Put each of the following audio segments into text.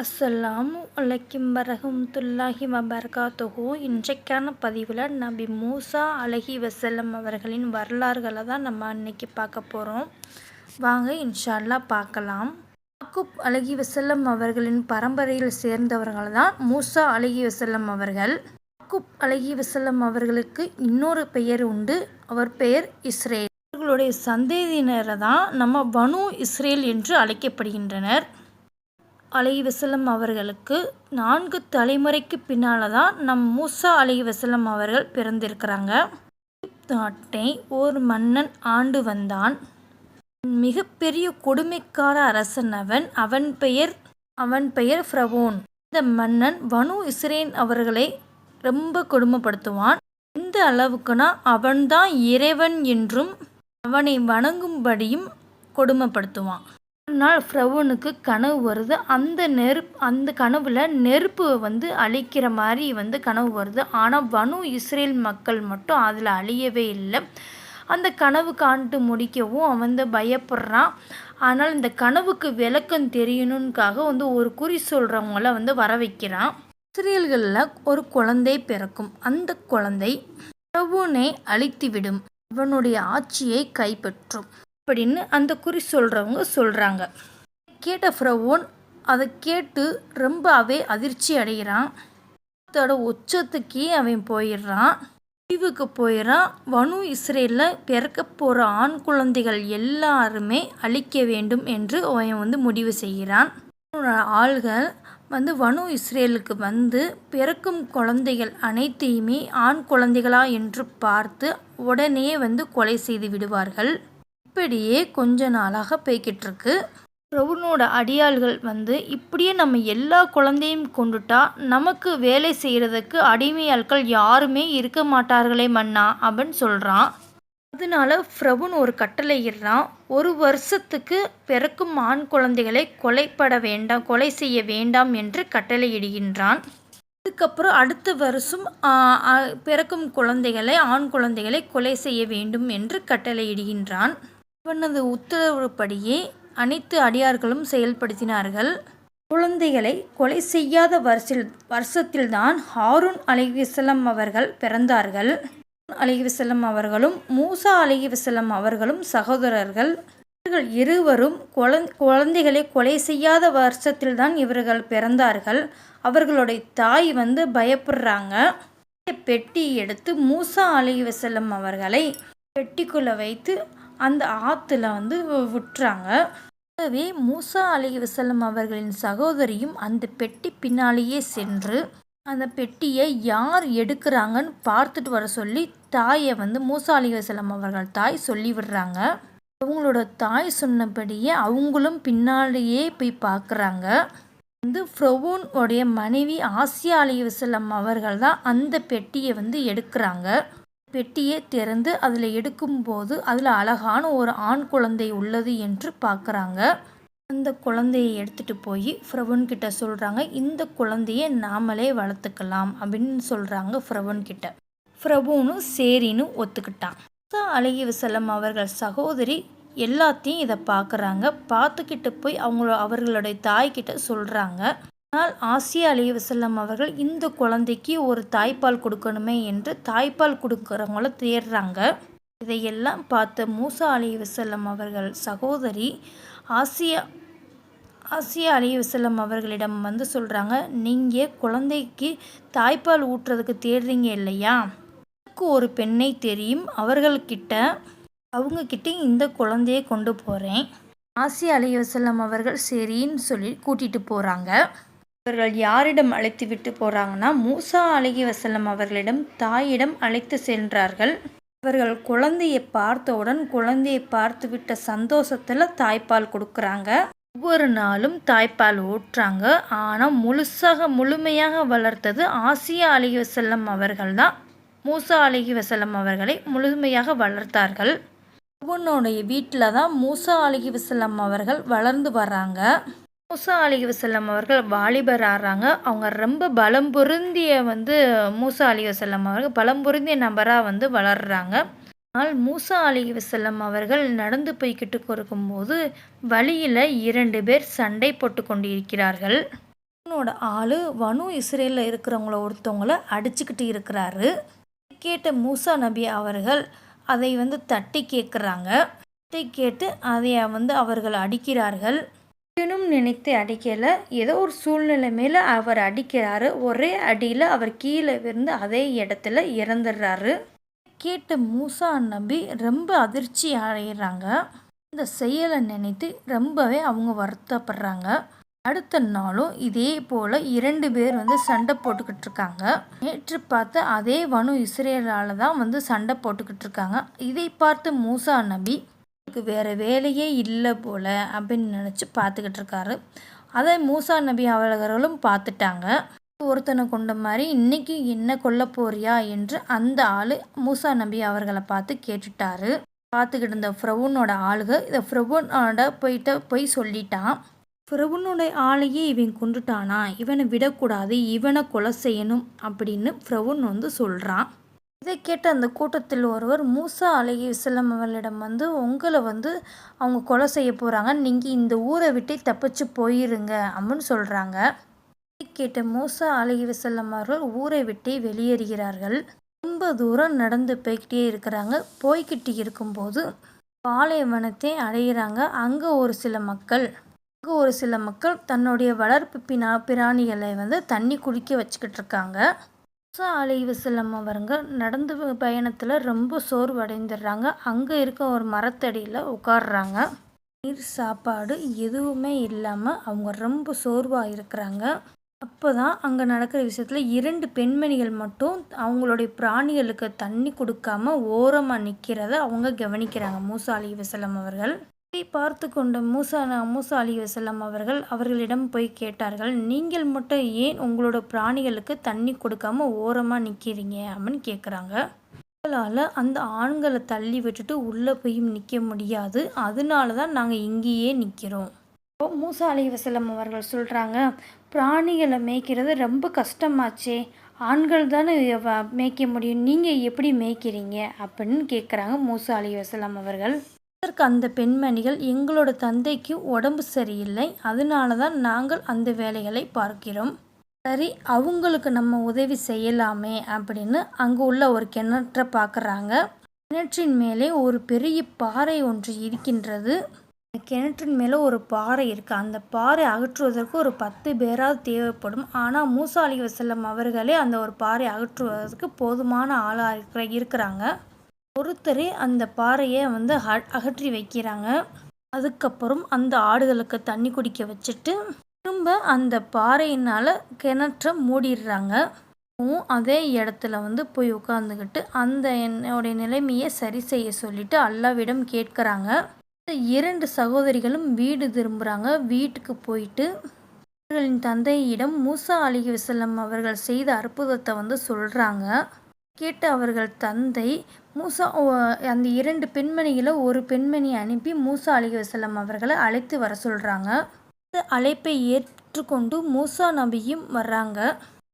அஸ்ஸலாமு அலைக்கும் வரஹமத்துல்லாஹி தொகு இன்றைக்கான பதிவில் நபி மூசா அலஹி வசல்லம் அவர்களின் வரலாறுகளை தான் நம்ம அன்னைக்கு பார்க்க போகிறோம் வாங்க இன்ஷால்லா பார்க்கலாம். யாக்கூப் அலஹி வசல்லம் அவர்களின் பரம்பரையில் சேர்ந்தவர்கள் தான் மூசா அலஹி வசல்லம் அவர்கள். யாக்கூப் அலஹி வசல்லம் அவர்களுக்கு இன்னொரு பெயர் உண்டு. அவர் பெயர் இஸ்ரேல். அவர்களுடைய சந்ததியினரை தான் நம்ம பனு இஸ்ரேல் என்று அழைக்கப்படுகின்றனர். அலை வசலம் அவர்களுக்கு நான்கு தலைமுறைக்கு பின்னால் தான் நம் மூசா அலை வசலம் அவர்கள் பிறந்திருக்கிறாங்க. நாட்டை ஓர் மன்னன் ஆண்டு வந்தான். மிகப்பெரிய கொடுமைக்கார அரசன் அவன். அவன் பெயர் அவன் பெயர் ஃப்ரவோன். இந்த மன்னன் வனு இஸ்ரேன் அவர்களை ரொம்ப கொடுமைப்படுத்துவான். இந்த அளவுக்குனா அவன்தான் இறைவன் என்றும் அவனை வணங்கும்படியும் கொடுமைப்படுத்துவான். ஒரு நாள் ஃப்ரவுனுக்கு கனவு வருது. அந்த நெருப் அந்த கனவில் நெருப்பு வந்து அழிக்கிற மாதிரி வந்து கனவு வருது. ஆனால் வனு இஸ்ரேல் மக்கள் மட்டும் அதில் அழியவே இல்லை. அந்த கனவு காண்டு முடிக்கவும் அவன் வந்து பயப்படுறான். ஆனால் இந்த கனவுக்கு விளக்கம் தெரியணுன்காக வந்து ஒரு குறி சொல்கிறவங்கள வந்து வர வைக்கிறான் இஸ்ரேல்களில் ஒரு குழந்தை பிறக்கும். அந்த குழந்தை பிரபுனை அழித்துவிடும். அவனுடைய ஆட்சியை கைப்பற்றும். அப்படின்னு அந்த குறி சொல்கிறவங்க சொல்கிறாங்க கேட்ட ஃப்ரவோன் அதை கேட்டு ரொம்பவே அதிர்ச்சி அடைகிறான். அதோட உச்சத்துக்கே அவன் போயிடுறான். முடிவுக்கு போயிடுறான். வனு இஸ்ரேலில் பிறக்க போகிற ஆண் குழந்தைகள் எல்லாருமே அழிக்க வேண்டும் என்று அவன் வந்து முடிவு செய்கிறான். ஆள்கள் வந்து வனு இஸ்ரேலுக்கு வந்து பிறக்கும் குழந்தைகள் அனைத்தையுமே ஆண் குழந்தைகளா என்று பார்த்து உடனே வந்து கொலை செய்து விடுவார்கள். இப்படியே கொஞ்ச நாளாக போய்கிட்டு இருக்கு பிரபுனோட அடியாள்கள் வந்து இப்படியே நம்ம எல்லா குழந்தையும் கொண்டுட்டா நமக்கு வேலை செய்கிறதுக்கு அடிமையாட்கள் யாருமே இருக்க மாட்டார்களே மன்னா அப்படின்னு சொல்கிறான் அதனால பிரபுன் ஒரு கட்டளை இடுறான். ஒரு வருஷத்துக்கு பிறக்கும் ஆண் குழந்தைகளை கொலைப்பட வேண்டாம் கொலை செய்ய வேண்டாம் என்று கட்டளையிடுகின்றான் அதுக்கப்புறம் அடுத்த வருஷம் பிறக்கும் குழந்தைகளை ஆண் குழந்தைகளை கொலை செய்ய வேண்டும் என்று கட்டளையிடுகின்றான் இவனது உத்தரவுப்படியே அனைத்து அடியார்களும் செயல்படுத்தினார்கள். குழந்தைகளை கொலை செய்யாத வருஷில் வருஷத்தில்தான் ஹாரூன் அலிவிசலம் அவர்கள் பிறந்தார்கள். அலிவிசலம் அவர்களும் மூசா அலிவிசலம் அவர்களும் சகோதரர்கள். இவர்கள் இருவரும் குழந்தைகளை கொலை செய்யாத வருஷத்தில்தான் இவர்கள் பிறந்தார்கள். அவர்களுடைய தாய் வந்து பயப்படுறாங்க. பெட்டி எடுத்து மூசா அலிவசல்லம் அவர்களை பெட்டிக்குள்ளே வைத்து அந்த ஆற்றுல வந்து விட்டுறாங்க. ஆகவே மூசா அலி வசலம் அவர்களின் சகோதரியும் அந்த பெட்டி பின்னாலேயே சென்று அந்த பெட்டியை யார் எடுக்கிறாங்கன்னு பார்த்துட்டு வர சொல்லி தாயை வந்து மூசா அலி வசலம் அவர்கள் தாய் சொல்லி விடுறாங்க. அவங்களோட தாய் சொன்னபடியே அவங்களும் பின்னாலேயே போய் பார்க்குறாங்க. வந்து ஃப்ரொவோன் உடைய மனைவி ஆசியா அலி வசலம் அவர்கள் தான் அந்த பெட்டியை வந்து எடுக்கிறாங்க. பெட்டியை திறந்து அதில் எடுக்கும்போது அதில் அழகான ஒரு ஆண் குழந்தை உள்ளது என்று பார்க்குறாங்க. அந்த குழந்தையை எடுத்துகிட்டு போய் ஃப்ரவன் கிட்ட சொல்கிறாங்க இந்த குழந்தையை நாமளே வளர்த்துக்கலாம் அப்படின்னு சொல்கிறாங்க ஃப்ரவன் கிட்ட. ஃப்ரபுன்னு சரின்னு ஒத்துக்கிட்டான். அழகி விசலம் அவர்கள் சகோதரி எல்லாத்தையும் இதை பார்க்குறாங்க. பார்த்துக்கிட்டு போய் அவங்கள அவர்களுடைய தாய்கிட்ட சொல்கிறாங்க ஆனால் ஆசியா அலி வசல்லம் அவர்கள் இந்த குழந்தைக்கு ஒரு தாய்ப்பால் கொடுக்கணுமே என்று தாய்ப்பால் கொடுக்குறவங்கள தேடுறாங்க. இதையெல்லாம் பார்த்த மூசா அலி வசல்லம் அவர்கள் சகோதரி ஆசியா ஆசியா அலி வசல்லம் அவர்களிடம் வந்து சொல்கிறாங்க நீங்கள் குழந்தைக்கு தாய்ப்பால் ஊட்டுறதுக்கு தேடுறீங்க இல்லையா? எனக்கு ஒரு பெண்ணை தெரியும் அவர்கள்கிட்ட அவங்கக்கிட்ட இந்த குழந்தையை கொண்டு போகிறேன் ஆசியா அலி வசல்லம் அவர்கள் சரின்னு சொல்லி கூட்டிகிட்டு போகிறாங்க இவர்கள் யாரிடம் அழைத்து விட்டு போகிறாங்கன்னா மூசா அழகி வசல்லம் அவர்களிடம் தாயிடம் அழைத்து சென்றார்கள். அவர்கள் குழந்தையை பார்த்தவுடன் குழந்தையை பார்த்து விட்ட சந்தோஷத்தில் தாய்ப்பால் கொடுக்குறாங்க. ஒவ்வொரு நாளும் தாய்ப்பால் ஊட்டுறாங்க. ஆனால் முழுசாக முழுமையாக வளர்த்தது ஆசியா அழகி வசல்லம் அவர்கள் தான் மூசா அழகி வசல்லம் அவர்களை முழுமையாக வளர்த்தார்கள். ஒவ்வொன்றுடைய வீட்டில் தான் மூசா அழகி வசல்லம் அவர்கள் வளர்ந்து வராங்க மூசா அலி வசல்லம் அவர்கள் வாலிபர் ஆடுறாங்க அவங்க ரொம்ப பலம் பொருந்திய வந்து மூசா அலி வசல்லம் அவர்கள் பலம் பொருந்திய நபராக வந்து வளர்கிறாங்க ஆனால் மூசா அலி வசல்லம் அவர்கள் நடந்து போய்கிட்டு இருக்கும்போது வழியில் இரண்டு பேர் சண்டை போட்டு கொண்டிருக்கிறார்கள். அவனோட ஆள் வனு இஸ்ரேலில் இருக்கிறவங்கள ஒருத்தவங்கள அடிச்சுக்கிட்டு இருக்கிறாரு. கேட்ட மூசா நபி அவர்கள் அதை வந்து தட்டி கேட்குறாங்க தட்டி கேட்டு அதை வந்து அவர்கள் அடிக்கிறார்கள். அடிக்கணும் நினைத்து அடிக்கல. ஏதோ ஒரு சூழ்நிலை மேலே அவர் அடிக்கிறாரு. ஒரே அடியில் அவர் கீழே விழுந்து அதே இடத்துல இறந்துடுறாரு. கேட்ட மூசா நபி ரொம்ப அதிர்ச்சி அடைகிறாங்க இந்த செயலை நினைத்து ரொம்பவே அவங்க வருத்தப்படுறாங்க. அடுத்த நாளும் இதே போல் இரண்டு பேர் வந்து சண்டை போட்டுக்கிட்டு இருக்காங்க. நேற்று பார்த்து அதே வனு இஸ்ரேலால் தான் வந்து சண்டை போட்டுக்கிட்டு இருக்காங்க. இதை பார்த்து மூசா நபி வேறு வேலையே இல்லை போல் அப்படின்னு நினச்சி பார்த்துக்கிட்டு இருக்காரு. அதை மூசா நபி அவர்களும் பார்த்துட்டாங்க. ஒருத்தனை கொண்ட மாதிரி இன்னைக்கு என்ன கொல்ல போறியா என்று அந்த ஆள் மூசா நபி அவர்களை பார்த்து கேட்டுட்டாரு. பார்த்துக்கிட்டு இருந்த ஃப்ரவுனோட ஆளுக இதை ஃப்ரவுனோட போயிட்டு போய் சொல்லிட்டான். ஃப்ரவுனுடைய ஆளையே இவன் கொண்டுட்டானா இவனை விடக்கூடாது இவனை கொலை செய்யணும் அப்படின்னு ஃப்ரவுன் வந்து சொல்கிறான் இதை கேட்ட அந்த கூட்டத்தில் ஒருவர் மூசா அலகி இஸ்லாம் அவர்களிடம் வந்து உங்களை வந்து அவங்க கொலை செய்ய போகிறாங்க நீங்கள் இந்த ஊரை விட்டு தப்பிச்சு போயிருங்க. அப்படின்னு சொல்கிறாங்க இதை கேட்ட மூசா அலகி விசல்லம் அவர்கள் ஊரை விட்டே வெளியேறுகிறார்கள். ரொம்ப தூரம் நடந்து போய்கிட்டே இருக்கிறாங்க. போய்கிட்டு இருக்கும்போது பாலைவனத்தை அடைகிறாங்க அங்கே ஒரு சில மக்கள் அங்கே ஒரு சில மக்கள் தன்னுடைய வளர்ப்பு பினா பிராணிகளை வந்து தண்ணி குடிக்க வச்சுக்கிட்டு இருக்காங்க. முசா அலைவசல்லம் அவருங்க. நடந்து பயணத்தில் ரொம்ப சோர்வடைந்துடுறாங்க அங்கே இருக்க ஒரு மரத்தடியில் உட்காடுறாங்க நீர் சாப்பாடு எதுவுமே இல்லாமல் அவங்க ரொம்ப சோர்வாக இருக்கிறாங்க. அப்போ தான் அங்கே நடக்கிற விஷயத்தில் இரண்டு பெண்மணிகள் மட்டும் அவங்களுடைய பிராணிகளுக்கு தண்ணி கொடுக்காம ஓரமாக நிற்கிறத அவங்க கவனிக்கிறாங்க. மூசா அலி வசலம் அவர்கள். இதை பார்த்து கொண்ட மூசா மூசா அலி வசல்லாம் அவர்கள் அவர்களிடம் போய் கேட்டார்கள் நீங்கள் மட்டும் ஏன் உங்களோட பிராணிகளுக்கு தண்ணி கொடுக்காம ஓரமாக நிற்கிறீங்க அப்படின்னு கேட்குறாங்க உங்களால் அந்த ஆண்களை தள்ளி விட்டுட்டு உள்ளே போய் நிற்க முடியாது. அதனால தான் நாங்கள் இங்கேயே நிற்கிறோம் மூசா அலி வசலம் அவர்கள் சொல்கிறாங்க பிராணிகளை மேய்க்கிறது ரொம்ப கஷ்டமாச்சே. ஆண்கள் தானே மேய்க்க முடியும். நீங்கள் எப்படி மேய்க்கிறீங்க? அப்படின்னு கேட்குறாங்க மூசா அலி வசலம் அவர்கள். அதற்கு அந்த பெண்மணிகள் எங்களோட தந்தைக்கு உடம்பு சரியில்லை. அதனால தான் நாங்கள் அந்த வேலைகளை பார்க்கிறோம். சரி அவங்களுக்கு நம்ம உதவி செய்யலாமே அப்படின்னு அங்கே உள்ள ஒரு கிணற்றை பார்க்குறாங்க கிணற்றின் மேலே ஒரு பெரிய பாறை ஒன்று இருக்கின்றது. கிணற்றின் மேலே ஒரு பாறை இருக்குது அந்த பாறை அகற்றுவதற்கு ஒரு பத்து பேராவது தேவைப்படும். ஆனால் மூசாலி வசல்லம் அவர்களே அந்த ஒரு பாறை அகற்றுவதற்கு போதுமான ஆளாக இருக்கிற இருக்கிறாங்க. ஒருத்தரே அந்த பாறையை வந்து அகற்றி வைக்கிறாங்க. அதுக்கப்புறம் அந்த ஆடுகளுக்கு தண்ணி குடிக்க வச்சுட்டு திரும்ப அந்த பாறையினால் கிணற்ற மூடிடுறாங்க. அதே இடத்துல வந்து போய் உட்காந்துக்கிட்டு அந்த என்னுடைய நிலைமையை சரி செய்ய சொல்லிட்டு அல்லாவிடம் கேட்குறாங்க. இரண்டு சகோதரிகளும் வீடு திரும்புகிறாங்க வீட்டுக்கு போயிட்டு அவர்களின் தந்தையிடம் மூசா அலி வசல்லம் அவர்கள் செய்த அற்புதத்தை வந்து சொல்கிறாங்க கேட்ட அவர்கள் தந்தை மூசா அந்த இரண்டு பெண்மணிகளை ஒரு பெண்மணி அனுப்பி மூசா அலி வசலம் அவர்களை அழைத்து வர சொல்கிறாங்க அழைப்பை ஏற்றுக்கொண்டு மூசா நபியும் வர்றாங்க.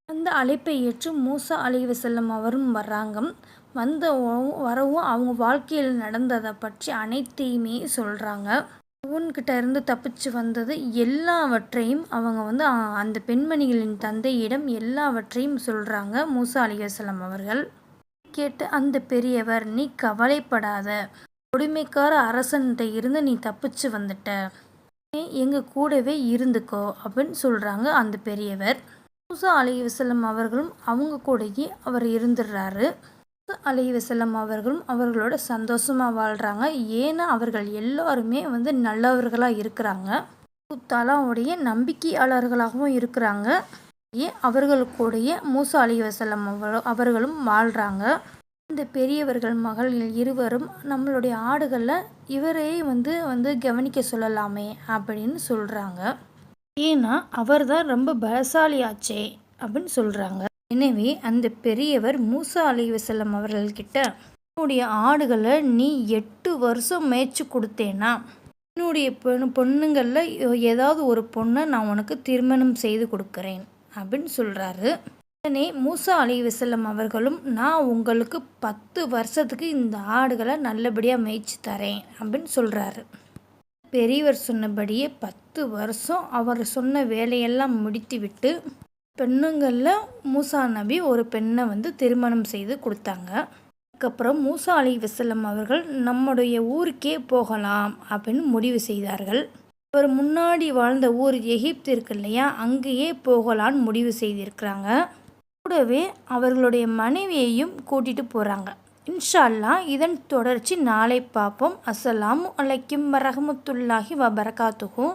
அந்த அழைப்பை ஏற்று மூசா அலி வசல்லம் அவரும் வர்றாங்க. வந்த வரவும் அவங்க வாழ்க்கையில் நடந்ததை பற்றி அனைத்தையுமே சொல்கிறாங்க அவன்கிட்ட இருந்து தப்பிச்சு வந்தது எல்லாவற்றையும் அவங்க வந்து அந்த பெண்மணிகளின் தந்தையிடம் எல்லாவற்றையும் சொல்கிறாங்க மூசா அலி வசலம் அவர்கள். கேட்டு அந்த பெரியவர் நீ கவலைப்படாத. கொடுமைக்கார அரசன்கிட்ட இருந்து நீ தப்பிச்சு வந்துட்ட. எங்கள் கூடவே இருந்துக்கோ அப்படின்னு சொல்கிறாங்க அந்த பெரியவர். மூசா அலி வசலம் அவர்களும் அவங்க கூடயே அவர் இருந்துடுறாரு. அலி வசலம் அவர்களும் அவர்களோட சந்தோஷமாக வாழ்கிறாங்க ஏன்னா அவர்கள் எல்லாருமே வந்து நல்லவர்களாக இருக்கிறாங்க. குத்தாலாவுடைய நம்பிக்கையாளர்களாகவும் இருக்கிறாங்க. ஏன் அவர்களுக்கூடைய மூசா அலி வசலம் அவர்களும் வாழ்கிறாங்க இந்த பெரியவர்கள் மகள்கள் இருவரும் நம்மளுடைய ஆடுகளை இவரே வந்து வந்து கவனிக்க சொல்லலாமே அப்படின்னு சொல்கிறாங்க ஏன்னா அவர் தான் ரொம்ப பலசாலியாச்சே அப்படின்னு சொல்கிறாங்க எனவே அந்த பெரியவர் மூசா அலி வசல்லம் அவர்கள்கிட்ட என்னுடைய ஆடுகளை நீ எட்டு வருஷம் மேய்ச்சி கொடுத்தேனா? என்னுடைய பொண்ணு பொண்ணுங்களில் ஏதாவது ஒரு பொண்ணை நான் உனக்கு திருமணம் செய்து கொடுக்குறேன். அப்படின்னு சொல்கிறாரு உடனே மூசா அலி வசல்லம் அவர்களும் நான் உங்களுக்கு பத்து வருஷத்துக்கு இந்த ஆடுகளை நல்லபடியாக மேய்ச்சி தரேன் அப்படின்னு சொல்கிறாரு பெரியவர் சொன்னபடியே பத்து வருஷம் அவர் சொன்ன வேலையெல்லாம் முடித்து விட்டு பெண்ணுங்களில் மூசா நபி ஒரு பெண்ணை வந்து திருமணம் செய்து கொடுத்தாங்க. அதுக்கப்புறம் மூசா அலி வசல்லம் அவர்கள் நம்முடைய ஊருக்கே போகலாம் அப்படின்னு முடிவு செய்தார்கள். இவர் முன்னாடி வாழ்ந்த ஊர் எகிப்து இருக்கு இல்லையா அங்கேயே போகலான்னு முடிவு செய்திருக்கிறாங்க. கூடவே அவர்களுடைய மனைவியையும் கூட்டிகிட்டு போகிறாங்க இன்ஷா அல்லாஹ் இதன் தொடர்ச்சி நாளை பார்ப்போம். அஸ்ஸலாமு அலைக்கும் வரஹமத்துல்லாஹி வபரகாத்துகும்